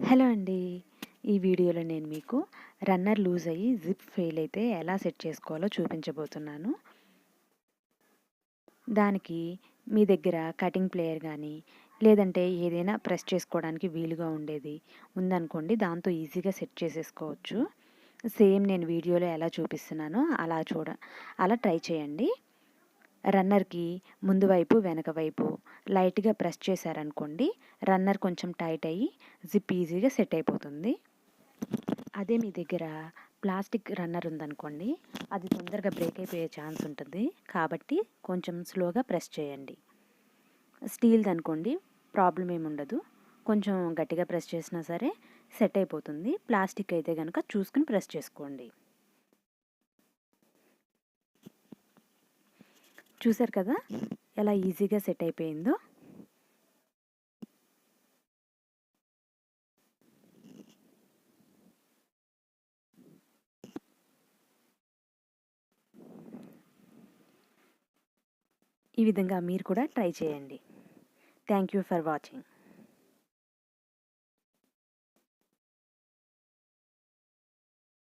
Hello అండి. ఈ వీడియోలో నేను మీకు రన్నర్ లూజ్ అయ్యి జిప్ ఫెయిల్ అయితే ఎలా సెట్ చేసుకోవాలో చూపించబోతున్నాను. దానికి మీ దగ్గర కటింగ్ ప్లేయర్ కానీ లేదంటే ఏదైనా ప్రెస్ చేసుకోవడానికి వీలుగా ఉండేది ఉందనుకోండి దాంతో ఈజీగా సెట్ చేసేసుకోవచ్చు. సేమ్ నేను వీడియోలో ఎలా చూపిస్తున్నానో అలా చూడ అలా ట్రై చేయండి. రన్నర్కి ముందు వైపు వెనక వైపు లైట్గా ప్రెస్ చేశారనుకోండి రన్నర్ కొంచెం టైట్ అయ్యి జిప్ ఈజీగా సెట్ అయిపోతుంది. అదే మీ దగ్గర ప్లాస్టిక్ రన్నర్ ఉందనుకోండి అది తొందరగా బ్రేక్ అయిపోయే ఛాన్స్ ఉంటుంది. కాబట్టి కొంచెం స్లోగా ప్రెస్ చేయండి. స్టీల్ది అనుకోండి ప్రాబ్లం ఏమి ఉండదు. కొంచెం గట్టిగా ప్రెస్ చేసినా సరే సెట్ అయిపోతుంది. ప్లాస్టిక్ అయితే కనుక చూసుకుని ప్రెస్ చేసుకోండి. చూసారు కదా? ఎలా ఈజీగా సెట్ అయిపోయిందో? ఈ విధంగా మీరు కూడా ట్రై చేయండి. Thank you for watching.